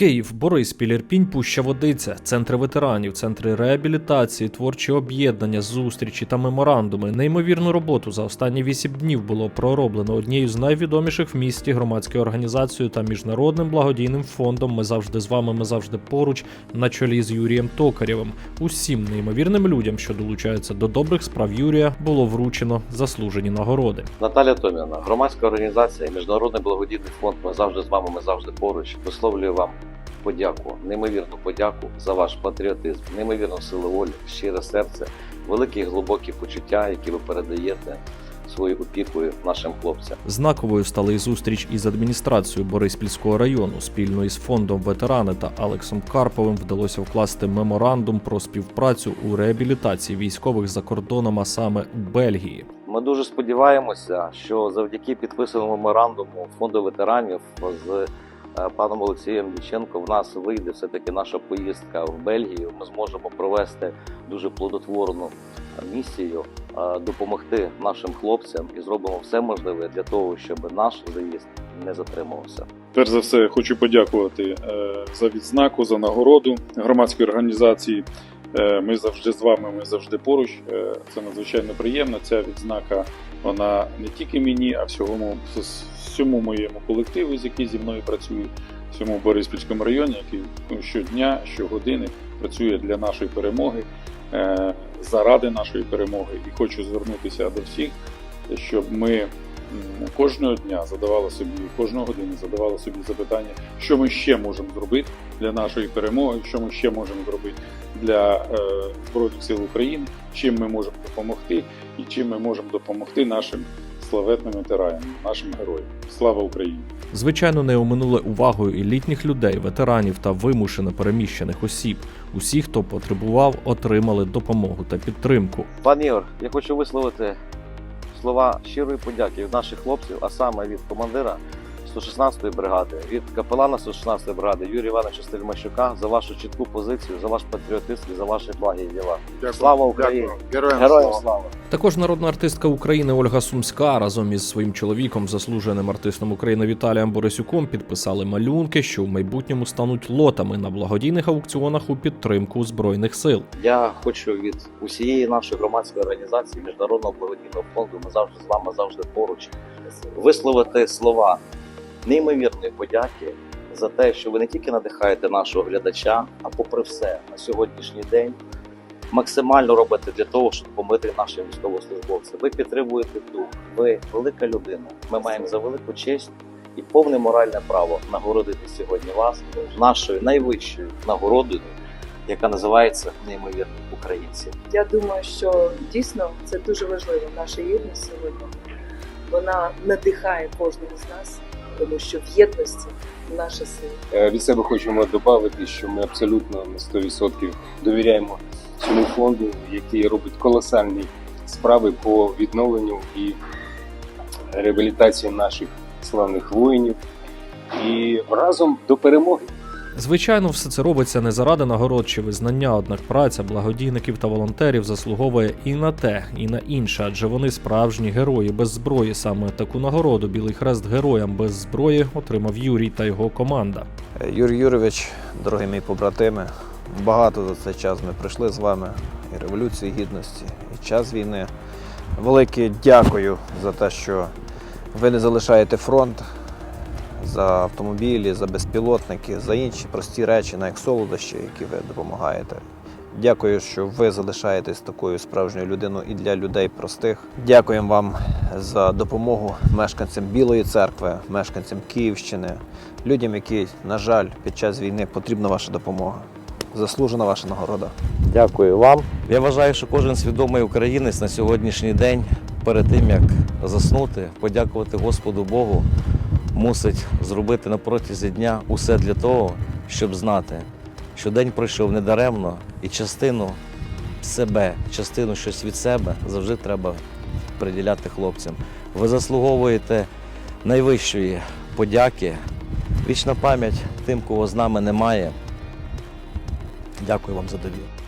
Київ, Бориспіль, Ірпінь, Пуща Водиця, центри ветеранів, центри реабілітації, творчі об'єднання, зустрічі та меморандуми. Неймовірну роботу за останні вісім днів було пророблено однією з найвідоміших в місті громадською організацією та міжнародним благодійним фондом. Ми завжди з вами. Ми завжди поруч на чолі з Юрієм Токарєвим. Усім неймовірним людям, що долучаються до добрих справ Юрія, було вручено заслужені нагороди. Наталя Томіна, громадська організація, Міжнародний благодійний фонд. Ми завжди з вами, ми завжди поруч. Висловлюю вам подяку, неймовірну подяку за ваш патріотизм, неймовірну силу волі, щире серце, великі і глибокі почуття, які ви передаєте своєю опікою нашим хлопцям. Знаковою стала і зустріч із адміністрацією Бориспільського району. Спільно із фондом ветерани та Алексом Карповим вдалося вкласти меморандум про співпрацю у реабілітації військових за кордоном, а саме у Бельгії. Ми дуже сподіваємося, що завдяки підписаному меморандуму фонду ветеранів з паном Олексієм Діченко в нас вийде все таки наша поїздка в Бельгію. Ми зможемо провести дуже плодотворну місію, е, допомогти нашим хлопцям і зробимо все можливе для того, щоб наш заїзд не затримувався. Перш за все, хочу подякувати е, за відзнаку, за нагороду громадської організації. Е, Ми завжди з вами, ми завжди поруч. Е, Це надзвичайно приємно. Ця відзнака вона не тільки мені, а всьому всьому моєму колективу, з який зі мною працює, всьому Бориспільському районі, який ну, щодня, щогодини працює для нашої перемоги, е, заради нашої перемоги. І хочу звернутися до всіх, щоб ми кожного дня задавали собі, кожної години задавали собі запитання, що ми ще можемо зробити для нашої перемоги, що ми ще можемо зробити для е, Збройних сил України, чим ми можемо допомогти і чим ми можемо допомогти нашим славетним ветеранам, нашим героям. Слава Україні! Звичайно, не оминули увагою і літніх людей, ветеранів та вимушено переміщених осіб. Усі, хто потребував, отримали допомогу та підтримку. Пан Ігор, я хочу висловити слова щирої подяки від наших хлопців, а саме від командира 116-ї бригади, від капелана 116-ї бригади Юрія Івановича Стельмащука за вашу чітку позицію, за ваш патріотизм і за ваші благі діла. Слава Україні! Героям слава! Також народна артистка України Ольга Сумська разом із своїм чоловіком, заслуженим артистом України Віталієм Борисюком, підписали малюнки, що в майбутньому стануть лотами на благодійних аукціонах у підтримку збройних сил. Я хочу від усієї нашої громадської організації Міжнародного благодійного фонду. Ми завжди з вами завжди поруч висловити слова неймовірної подяки за те, що ви не тільки надихаєте нашого глядача, а попри все на сьогоднішній день максимально робите для того, щоб допомогти нашим військовослужбовцям. Ви підтримуєте дух, ви велика людина. Ми маємо за велику честь і повне моральне право нагородити сьогодні вас нашою найвищою нагородою, яка називається неймовірні українці. Я думаю, що дійсно це дуже важливо. Наша єдність сьогодні вона надихає кожного з нас, тому що в єдності наша сила. Е, Від себе хочемо додати, що ми абсолютно на 100% довіряємо цьому фонду, який робить колосальні справи по відновленню і реабілітації наших славних воїнів. І разом до перемоги. Звичайно, все це робиться не заради нагород чи визнання, однак праця благодійників та волонтерів заслуговує і на те, і на інше, адже вони справжні герої без зброї. Саме таку нагороду Білий Хрест героям без зброї отримав Юрій та його команда. Юрій Юрович, дорогі мій побратими, багато за цей час ми пройшли з вами і Революції Гідності, і час війни. Велике дякую за те, що ви не залишаєте фронт за автомобілі, за безпілотники, за інші прості речі, на як солодощі, які ви допомагаєте. Дякую, що ви залишаєтесь такою справжньою людиною і для людей простих. Дякуємо вам за допомогу мешканцям Білої церкви, мешканцям Київщини, людям, які, на жаль, під час війни потрібна ваша допомога. Заслужена ваша нагорода. Дякую вам. Я вважаю, що кожен свідомий українець на сьогоднішній день, перед тим як заснути, подякувати Господу Богу, мусить зробити на протязі дня усе для того, щоб знати, що день пройшов недаремно і частину себе, частину щось від себе завжди треба приділяти хлопцям. Ви заслуговуєте найвищої подяки. Вічна пам'ять тим, кого з нами немає. Дякую вам за довіру.